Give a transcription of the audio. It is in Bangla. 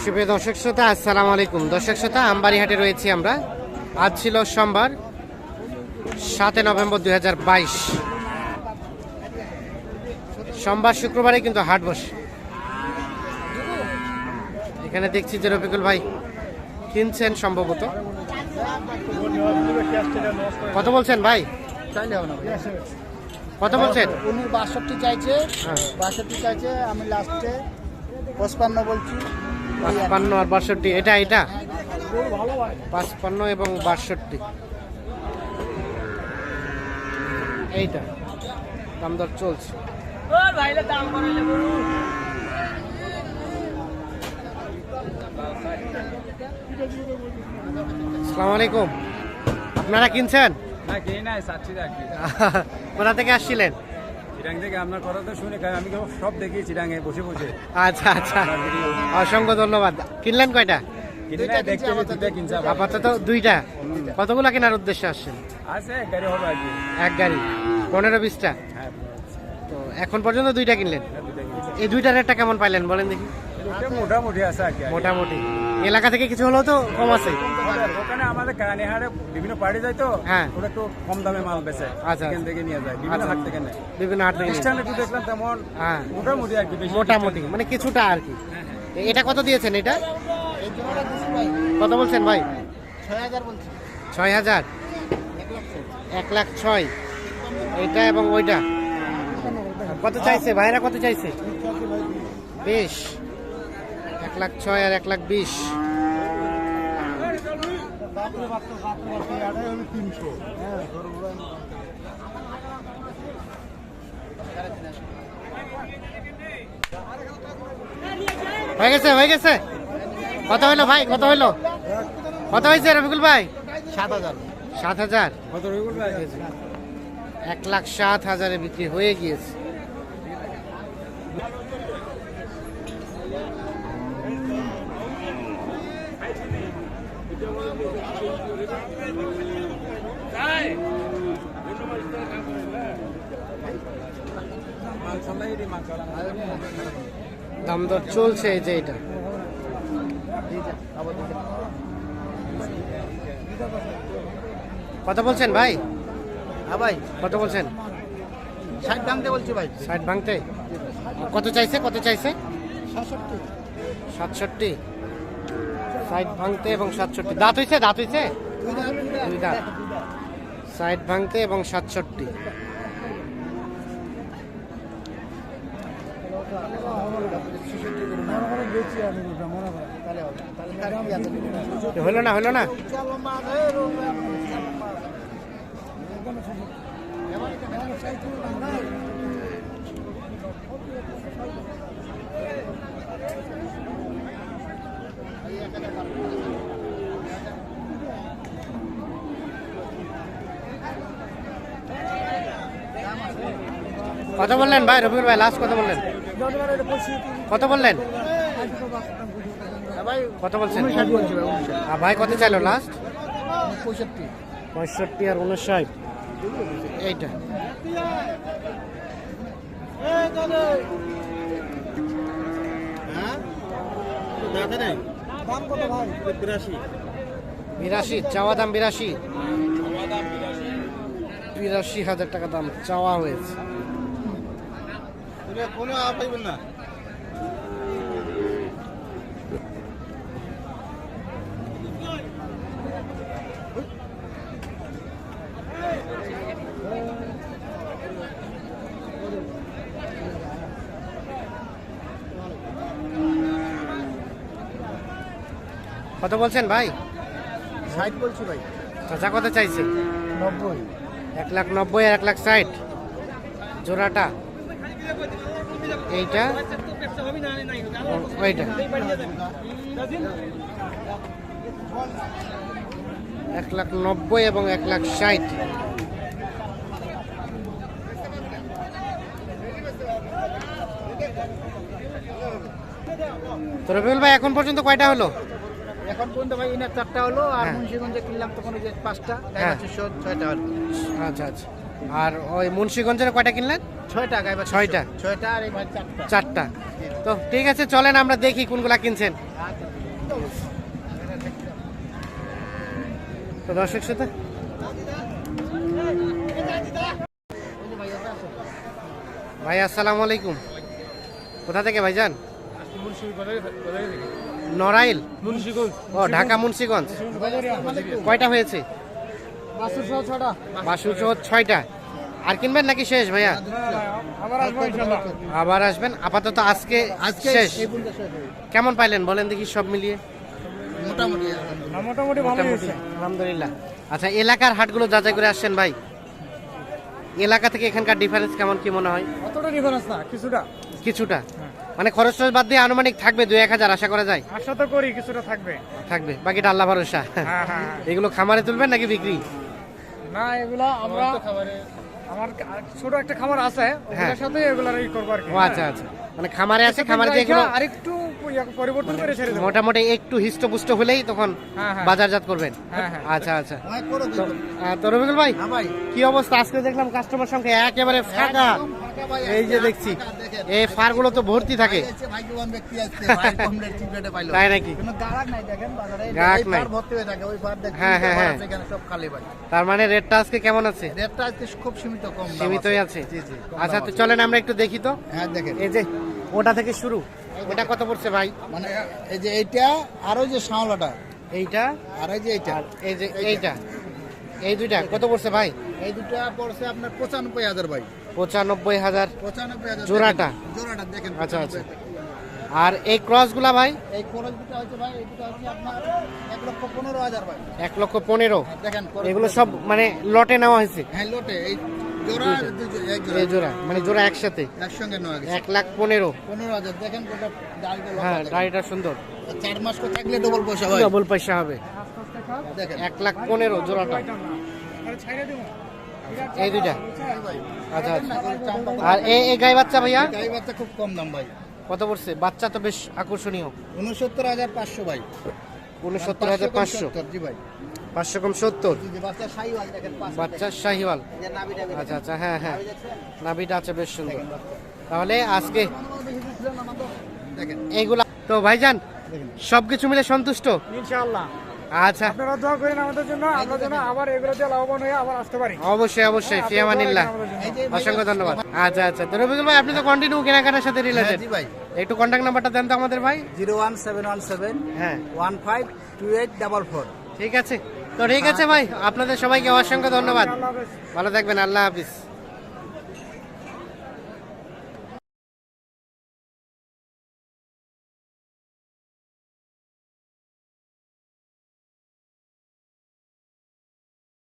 শুভ দর্শক শ্রোতা আসসালামু আলাইকুম। দর্শক শ্রোতা আমবাড়িহাটে রয়েছি আমরা। আজ ছিল সোমবার সাতই নভেম্বর দুই সোমবার শুক্রবারে কিন্তু হাট বসে। এখানে দেখছি যে রফিকুল ভাই কিনছেন সম্ভবত। কত বলছেন ভাই। কত বলছেন? উনি বাষট্টি চাইছে হ্যাঁ। বাষট্টি চাইছে আমি লাস্টে পঁচপান্ন বলছি। পাঁচপান্ন আর বাষট্টি এটা এটা? পাঁচপান্ন এবং বাষট্টি। এইটা দাম দর চলছে। আসসালামু আলাইকুম। আপনারা কিনছেন? না কিনি নাই চাচ্ছি রাখি কোথা থেকে আসছিলেন? চিরাং থেকে আপনার কথা তো শুনে আমি সব দেখি চিরাঙে বসে বসে। আচ্ছা আচ্ছা। অসংখ্য ধন্যবাদ। কিনলেন কয়টা। আপাতত দুইটা। কতগুলো কেনার উদ্দেশ্যে আসছেন? এক গাড়ি গাড়ি। পনেরো বিশটা? হ্যাঁ তো এখন পর্যন্ত দুইটা কিনলেন? এই দুইটা এই দুইটার রেটটা কেমন পাইলেন বলেন দেখি। মোটামুটি আছে আর কি। মোটামুটি। এলাকা থেকে কিছু হলেও তো কম আছে। ওখানে আমাদের কানিহারে বিভিন্ন পার্টি যায় তো হ্যাঁ। ওরা একটু কম দামে মাল বেচে আচ্ছা। এখান থেকে নিয়ে যায় বিভিন্ন আচ্ছা। হাট থেকে নেয়। বিভিন্ন হাট থেকে নিয়ে। একটু দেখলাম তেমন হ্যাঁ। মোটামুটি আর কি মোটামুটি মানে কিছুটা আর কি। এটা কত দিয়েছেন এটা? কত বলছেন ভাই? ছয় হাজার বলছি ছয় হাজার। এক লাখ ছয়। এটা এবং ওইটা। কত চাইছে? ভাইরা কত চাইছে? বিশ। এক লাখ ছয় আর এক লাখ বিশ। হয়ে গেছে হয়ে গেছে। কত হইল ভাই? কত হইল? কত হয়েছে রফিকুল ভাই? সাত হাজার। সাত হাজার? এক লাখ সাত হাজারে বিক্রি হয়ে গিয়েছে মাল চলাই দি মাল চলা দাম দর চলছে এই যে এটা। কত বলছেন ভাই? হ্যাঁ ভাই। কত বলছেন? ষাট ভাঙতে বলছি ভাই। ষাট ভাঙতে? কত চাইছে? কত চাইছে? সাতষট্টি। সাতষট্টি। ষাট ভাঙতে এবং সাতষট্টি। দাঁত হইছে দাঁত হইছে? ষাট ভাঙতে এবং সাতষট্টি? হইল না হইল না? কত বললেন ভাই রবিউল ভাই লাস্ট কত বললেন। কত বললেন? কত বলছেন? ভাই, কত চাইলো লাস্ট পঁয়ষট্টি পঁয়ষট্টি আর উনষাট। এইটা। হ্যাঁ? দাম কত ভাই? বিরাশি। বিরাশি চাওয়া দাম বিরাশি। বিরাশি। হাজার টাকা দাম চাওয়া হয়েছে। কোনো পাইবেন না। কত বলছেন ভাই? ষাট বলছি ভাই। চাচা কত চাইছে? নব্বই। এক লাখ নব্বই আর এক লাখ ষাট। জোড়াটা? এইটা? ওইটা। এক লাখ নব্বই এবং এক লাখ ষাট। তো রবিউল ভাই এখন পর্যন্ত কয়টা হলো? এখন পর্যন্ত ভাই ইনার চারটা হলো আর হ্যাঁ। মুন্সিগঞ্জে কিনলাম তখন ওই যে পাঁচটা হ্যাঁ। দেখা ছয়টা আর আচ্ছা আচ্ছা। আর ওই মুন্সিগঞ্জের কয়টা কিনলেন? ছয়টা গাই বাচ্চা ছয়টা? ছয়টা আর এই ভাই চারটা। চারটা। তো ঠিক আছে চলেন আমরা দেখি কোনগুলা কিনছেন। তো দর্শক সাথে ভাই আসসালামু আলাইকুম। কোথা থেকে ভাইজান? নড়াইল? ও ঢাকা মুন্সিগঞ্জ। কয়টা হয়েছে? বাসুর সহ ছয়টা। আর কিনবেন নাকি শেষ ভাইয়া? আবার আবার আসবেন? আপাতত আজকে আজকে শেষ। কেমন পাইলেন? বলেন দেখি সব মিলিয়ে। মোটামুটি মোটামুটি মোটামুটি। আলহামদুলিল্লাহ। আচ্ছা এলাকার হাটগুলো যাচাই করে আসছেন ভাই। এলাকা থেকে এখানকার ডিফারেন্স কেমন কি মনে হয়? অতটা ডিফারেন্স না কিছুটা। কিছুটা। মানে খরচ টরচ বাদ দিয়ে আনুমানিক থাকবে দুই এক হাজার আশা করা যায়। আশা তো করি কিছুটা থাকবে। থাকবে বাকিটা আল্লাহ ভরসা। হ্যাঁ হ্যাঁ এগুলো খামারে তুলবেন নাকি বিক্রি? না এগুলা আমরা আমার ছোট একটা খামার আছে হ্যাঁ। সাথে এগুলার ই করব আর কি। আচ্ছা আচ্ছা। মানে খামারে আছে খামারে দিয়ে এগুলো আরেকটু পরিবর্তন করে ছেড়ে দেবো। মোটামুটি একটু হিষ্টপুষ্ট হলেই তখন হ্যাঁ, হ্যাঁ। বাজারজাত করবেন। হ্যাঁ, হ্যাঁ। আচ্ছা আচ্ছা। তো রবিকুল ভাই হ্যাঁ ভাই। কি অবস্থা? আজকে দেখলাম কাস্টমার সংখ্যা একেবারে ফাঁকা। এই যে দেখছি। এই ফারগুলো তো ভর্তি থাকে। তাই নাকি? গ্রাহক নাই হয়ে হ্যাঁ, হ্যাঁ। তার মানে রেটটা আজকে কেমন আছে রেটটা আজকে খুব সীমিত কম সীমিতই আছে আচ্ছা তো। চলেন আমরা একটু দেখি তো হ্যাঁ দেখেন এই যে ওটা থেকে শুরু ওটা কত পড়ছে ভাই মানে এই যে এইটা আর ওই যে শাওলাটা এইটা আর এই যে এইটা এই যে এইটা এই দুইটা কত পড়ছে ভাই এই দুটো পড়ছে আপনার পঁচানব্বই হাজার ভাই পঁচানব্বই হাজার জোড়াটা? আচ্ছা, আচ্ছা। আর এই ক্রসগুলা ভাই? এই হচ্ছে ভাই হচ্ছে আপনার লক্ষ পনেরো ভাই। লক্ষ পনেরো? দেখেন এগুলো সব মানে লটে নেওয়া হয়েছে? হ্যাঁ লোটে। এই জোড়া দুইটা। এক এই জোড়া জোড়া মানে জোড়া একসাথে? একসঙ্গে নেওয়া গেছে। এক লাখ দেখেন গোটা গাড়িটা হ্যাঁ গাড়িটা সুন্দর। চার মাস থাকলে ডবল পয়সা হয়। ডবল পয়সা হবে। দেখেন। এক লাখ পনেরো জোড়াটা। ছাইড়ে দেবো। এই দুইটা? আচ্ছা আচ্ছা। আর এই এই গাই বাচ্চা ভাইয়া? গাই বাচ্চা খুব কম দাম ভাই। কত পড়ছে? বাচ্চা তো বেশ আকর্ষণীয়। উনসত্তর হাজার পাঁচশো ভাই। উনসত্তর হাজার পাঁচশো? জি ভাই। পাঁচশো কম সত্তর? বাচ্চা শাহিওয়াল আচ্ছা আচ্ছা হ্যাঁ হ্যাঁ? নাভিটা আছে বেশ সুন্দর। তাহলে আজকে এইগুলা তো ভাইজান দেখেন। সবকিছু মিলে সন্তুষ্ট? ইনশাআল্লাহ। আচ্ছা। আপনারা দোয়া করেন আমাদের জন্য আমরা যেন আবার এগুলো লাভবান হয়ে আবার আসতে পারি। অবশ্যই অবশ্যই ফিয়ামানিল্লাহ দোয়া করেন আমাদের জন্য। এই যে ভাই- অসংখ্য ধন্যবাদ। আচ্ছা আচ্ছা। তো রবিকুল ভাই আপনি তো কন্টিনিউ কেনাকাটার সাথে হ্যাঁ, রিলেটেড জি ভাই। একটু কন্ট্যাক্ট নাম্বারটা দেন তো আমাদের ভাই। Zero one seven one seven হ্যাঁ। One five two eight double four. ঠিক আছে। তো ঠিক আছে ভাই আপনাদের সবাইকে অসংখ্য ধন্যবাদ। ভালো থাকবেন আল্লাহ হাফিজ।